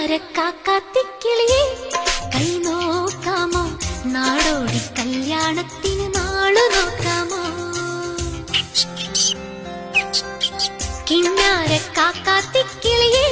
താരക്കാക്കാത്തിക്കിളിയെ കൈ നോക്കാമോ? നാടോടി കല്യാണത്തിന് നാളു നോക്കാമോ? കിന്നാരക്കാക്കാത്തിക്കിളിയെ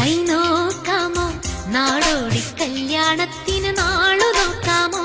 കൈ നോക്കാമോ? നാടോടി കല്യാണത്തിന് നാളു നോക്കാമോ?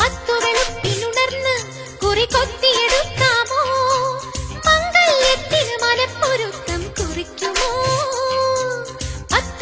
പത്തുകളുപ്പിനുണർന്ന് കുറി കൊത്തി